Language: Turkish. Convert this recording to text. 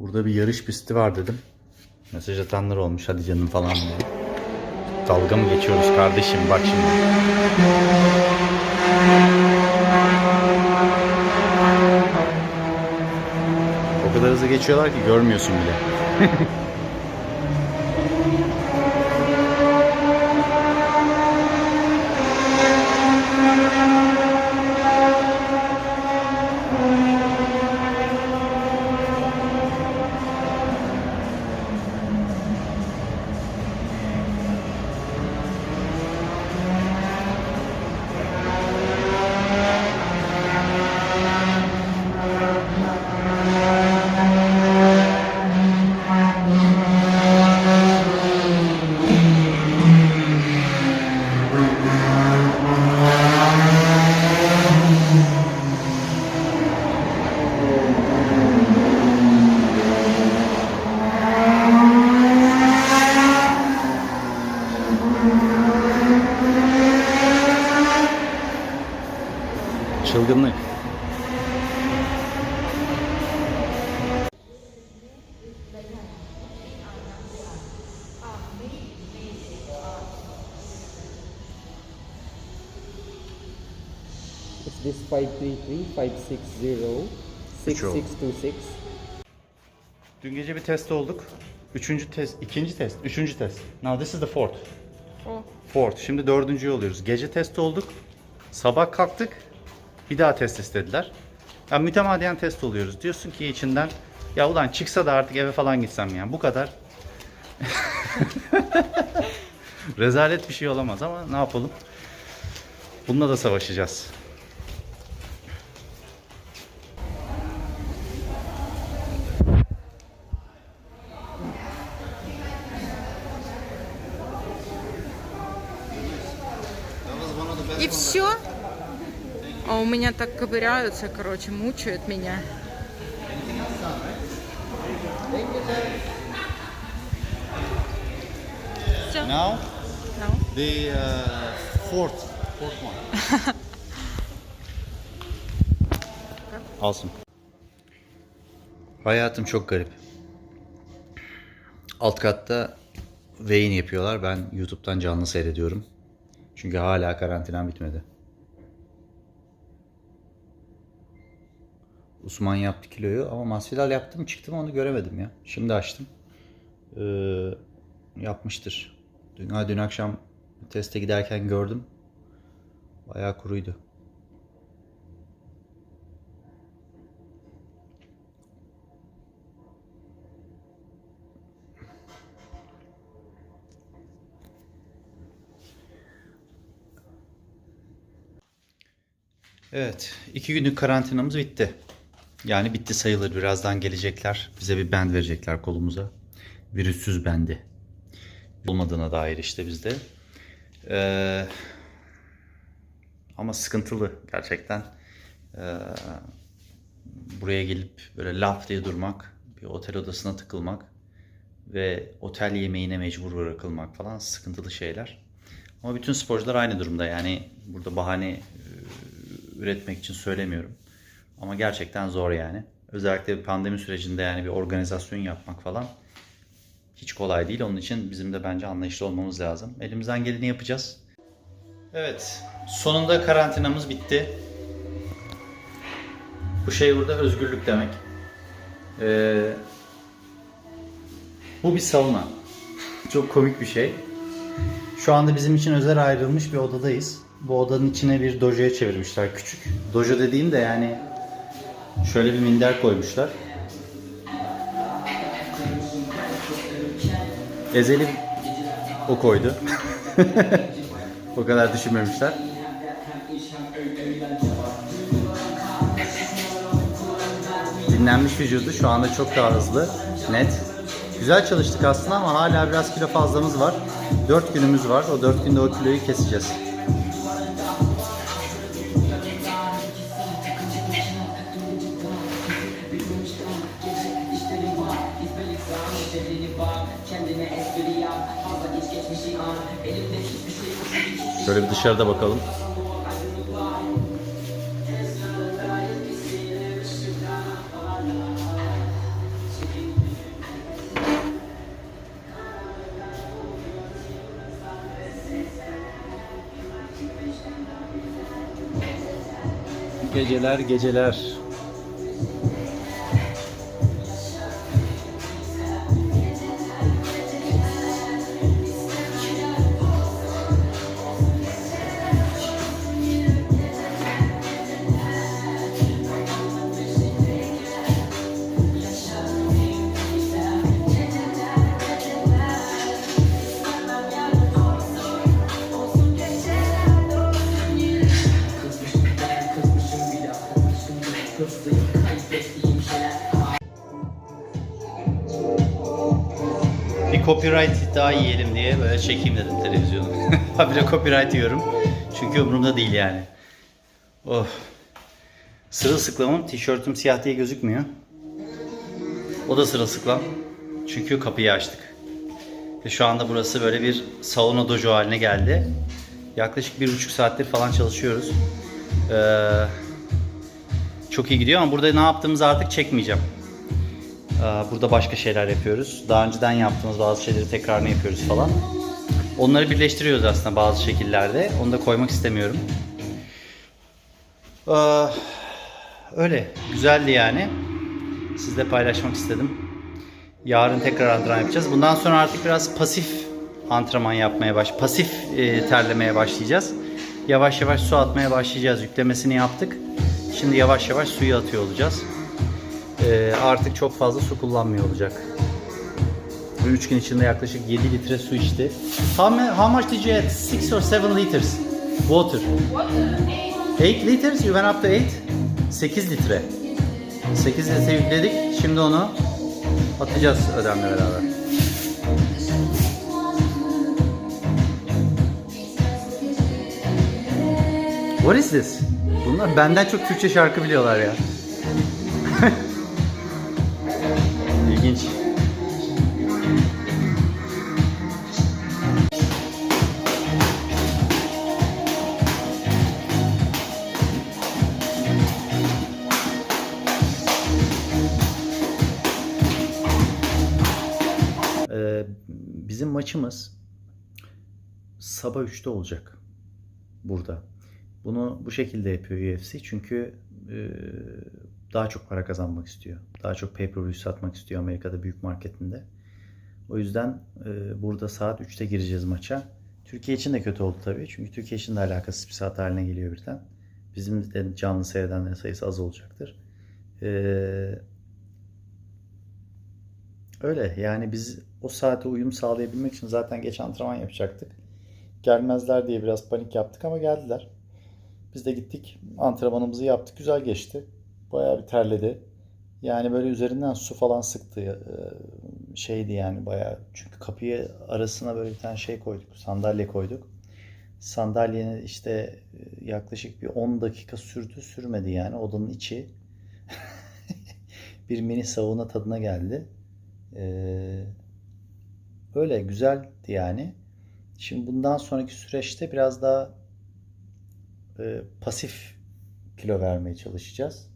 Burada bir yarış pisti var dedim. Mesaj atanlar olmuş hadi canım falan diye. Dalga mı geçiyoruz kardeşim bak şimdi. O kadar hızlı geçiyorlar ki görmüyorsun bile. Çılgınlık. Is this 533 560 6626? Dün gece bir test olduk. Üçüncü test, ikinci test, üçüncü test. Now this is the fourth. O. Fourth. Şimdi dördüncüyü oluyoruz. Gece test olduk. Sabah kalktık. Bir daha test istediler. Ya mütemadiyen test oluyoruz. Diyorsun ki içinden ya ulan çıksa da artık eve falan gitsem yani. Bu kadar. Rezalet bir şey olamaz ama ne yapalım? Bununla da savaşacağız. меня так ковыряются, короче, мучают меня. Все. Now No. the uh, fourth, fourth one. Alsın. Hayatım çok garip. Alt katta veyin yapıyorlar. Ben YouTube'dan canlı seyrediyorum. Çünkü hala karantinam bitmedi. Osman yaptı kiloyu ama masvidal yaptım çıktım onu göremedim ya. Şimdi açtım. Ee, yapmıştır. Dün, dün akşam teste giderken gördüm. Bayağı kuruydu. Evet, iki günlük karantinamız bitti. Yani bitti sayılır. Birazdan gelecekler. Bize bir band verecekler kolumuza. Virüsüz bendi. Olmadığına dair işte bizde. Ee, ama sıkıntılı gerçekten. Ee, buraya gelip böyle laf diye durmak, bir otel odasına tıkılmak ve otel yemeğine mecbur bırakılmak falan sıkıntılı şeyler. Ama bütün sporcular aynı durumda. Yani burada bahane e, üretmek için söylemiyorum. Ama gerçekten zor yani. Özellikle pandemi sürecinde yani bir organizasyon yapmak falan hiç kolay değil. Onun için bizim de bence anlayışlı olmamız lazım. Elimizden geleni yapacağız. Evet, sonunda karantinamız bitti. Bu şey burada özgürlük demek. Ee, bu bir sauna. Çok komik bir şey. Şu anda bizim için özel ayrılmış bir odadayız. Bu odanın içine bir dojoya çevirmişler küçük. Dojo dediğim de yani şöyle bir minder koymuşlar. Ezeli o koydu. o kadar düşünmemişler. Dinlenmiş vücudu şu anda çok daha hızlı, net. Güzel çalıştık aslında ama hala biraz kilo fazlamız var. 4 günümüz var. O 4 günde o kiloyu keseceğiz. Şöyle bir dışarıda bakalım. Geceler geceler. Copyright daha yiyelim diye böyle çekeyim dedim televizyonu. Habire copyright yiyorum. Çünkü umurumda değil yani. Of. Sırılsıklamım. Tişörtüm siyah diye gözükmüyor. O da sırılsıklam. Çünkü kapıyı açtık. Ve şu anda burası böyle bir sauna dojo haline geldi. Yaklaşık bir buçuk saattir falan çalışıyoruz. Ee, çok iyi gidiyor ama burada ne yaptığımızı artık çekmeyeceğim. Ee, Burada başka şeyler yapıyoruz. Daha önceden yaptığımız bazı şeyleri tekrarını yapıyoruz falan. Onları birleştiriyoruz aslında bazı şekillerde. Onu da koymak istemiyorum. Ee, Öyle. Güzeldi yani. Sizle paylaşmak istedim. Yarın tekrar antrenman yapacağız. Bundan sonra artık biraz pasif antrenman yapmaya baş, pasif e, terlemeye başlayacağız. Yavaş yavaş su atmaya başlayacağız. Yüklemesini yaptık. Şimdi yavaş yavaş suyu atıyor olacağız. Ee, artık çok fazla su kullanmıyor olacak. 3 gün içinde yaklaşık 7 litre su içti. How, how much did you add? 6 or 7 liters water? 8 liters? You went up to 8? 8 litre. 8 litre yükledik. Şimdi onu atacağız ödemle beraber. What is this? Bunlar benden çok Türkçe şarkı biliyorlar ya. bizim maçımız sabah 3'te olacak burada. Bunu bu şekilde yapıyor UFC çünkü e, daha çok para kazanmak istiyor. Daha çok pay-per-view satmak istiyor Amerika'da büyük marketinde. O yüzden e, burada saat 3'te gireceğiz maça. Türkiye için de kötü oldu tabii. Çünkü Türkiye için de alakasız bir saat haline geliyor birden. Bizim de canlı seyredenlerin sayısı az olacaktır. Ee, öyle yani biz o saate uyum sağlayabilmek için zaten geç antrenman yapacaktık. Gelmezler diye biraz panik yaptık ama geldiler. Biz de gittik antrenmanımızı yaptık. Güzel geçti. Bayağı bir terledi. Yani böyle üzerinden su falan sıktı. Ee, Şeydi yani bayağı. Çünkü kapıyı arasına böyle bir tane şey koyduk. Sandalye koyduk. Sandalyenin işte e, yaklaşık bir 10 dakika sürdü. Sürmedi yani. Odanın içi bir mini sauna tadına geldi. Ee, Öyle güzeldi yani. Şimdi bundan sonraki süreçte biraz daha e, pasif kilo vermeye çalışacağız.